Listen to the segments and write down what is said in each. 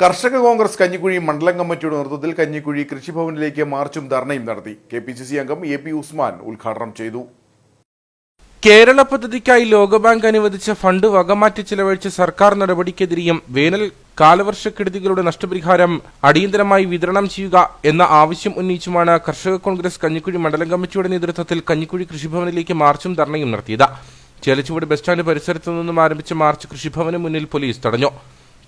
കർഷക കോൺഗ്രസ് കഞ്ഞിക്കുഴി മണ്ഡലം കമ്മിറ്റിയുടെ നേതൃത്വത്തിൽ കഞ്ഞിക്കുഴി കൃഷിഭവനിലേക്ക് മാർച്ചും ധർണയും നടത്തി. കെ പി സി സി അംഗം എ പി ഉസ്മാൻ ഉദ്ഘാടനം ചെയ്തു. കേരള പദ്ധതിക്കായി ലോകബാങ്ക് അനുവദിച്ച ഫണ്ട് വകമാറ്റി ചെലവഴിച്ച സർക്കാർ നടപടിക്കെതിരെയും വേനൽ കാലവർഷക്കെടുതികളുടെ നഷ്ടപരിഹാരം അടിയന്തരമായി വിതരണം ചെയ്യുക എന്ന ആവശ്യം ഉന്നയിച്ചുമാണ് കർഷക കോൺഗ്രസ് കഞ്ഞിക്കുഴി മണ്ഡലം കമ്മിറ്റിയുടെ നേതൃത്വത്തിൽ കഞ്ഞിക്കുഴി കൃഷിഭവനിലേക്ക് മാർച്ചും ധർണയും നടത്തിയത്. ചേലച്ചുവട് ബസ് സ്റ്റാൻഡ് പരിസരത്തു നിന്നും ആരംഭിച്ച മാർച്ച് കൃഷിഭവന് മുന്നിൽ പോലീസ് തടഞ്ഞു.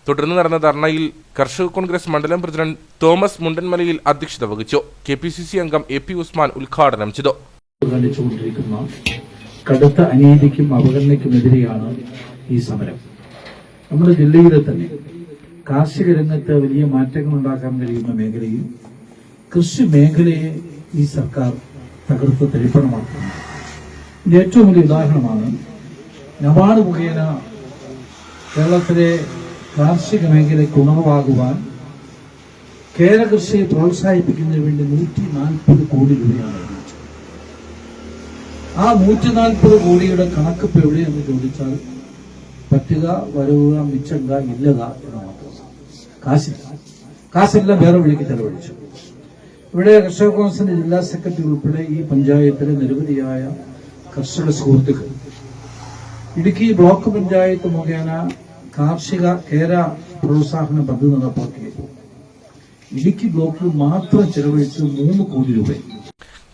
തുടർന്ന് നടന്ന ധർണയിൽ കർഷക കോൺഗ്രസ് മണ്ഡലം പ്രസിഡന്റ് തോമസ് മുണ്ടൻമലയിൽ അധ്യക്ഷത വഹിച്ചു. കെ പി സി സി അംഗം എ പി ഉസ്മാൻ ഉദ്ഘാടനം ചെയ്തു. കടുത്ത അനീതിക്കും അവഗണനയ്ക്കുമെതിരെയാണ് ഈ സമരം. നമ്മുടെ ജില്ലയിലെ തന്നെ കാർഷിക രംഗത്ത് വലിയ മാറ്റങ്ങൾ ഉണ്ടാക്കാൻ കഴിയുന്ന മേഖലയിൽ കൃഷി മേഖലയെ ഈ സർക്കാർ തകർത്ത് തെളിപ്പണമാക്കുന്നു ഇതിന് ഏറ്റവും വലിയ ഉദാഹരണമാണ് നബാർഡ് മുഖേന കേരളത്തിലെ കാർഷിക മേഖലയ്ക്ക് ഉണർവാകുവാൻ കേരകൃഷിയെ പ്രോത്സാഹിപ്പിക്കുന്നതിന് വേണ്ടി നൂറ്റി നാൽപ്പത് കോടി രൂപയാണ് ആ നൂറ്റി നാൽപ്പത് കോടിയുടെ കണക്കിപ്പ് എവിടെയെന്ന് ചോദിച്ചാൽ പറ്റുക വരവുക മിച്ചങ്ക ഇല്ലക എന്ന് മാത്രം കാശില്ല. കാശെല്ലാം വേറെ വഴിക്ക് ചെലവഴിച്ചു. ഇവിടെ കർഷക കോൺഗ്രസിന്റെ ജില്ലാ സെക്രട്ടറി ഉൾപ്പെടെ ഈ പഞ്ചായത്തിലെ നിരവധിയായ കർഷക സുഹൃത്തുക്കൾ. ഇടുക്കി ബ്ലോക്ക് പഞ്ചായത്ത് മുഖേന കാർഷിക കേര പ്രോത്സാഹന പദ്ധതി നടപ്പാക്കി ഇടുക്കി ബ്ലോക്കിൽ മാത്രം ചെലവഴിച്ച് മൂന്ന് കോടി രൂപ.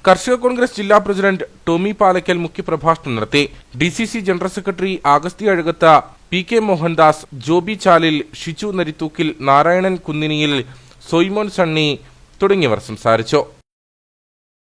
കർഷക കോൺഗ്രസ് ജില്ലാ പ്രസിഡന്റ് ടോമി പാലക്കൽ മുഖ്യപ്രഭാഷണം നടത്തി. D C C general secretary Augusthy Azhakath P K Mohandas Joby Chalil Shiju Narithookil Narayanan Kunniniyil Soymon Sunny തുടങ്ങിയവർ സംസാരിച്ചു.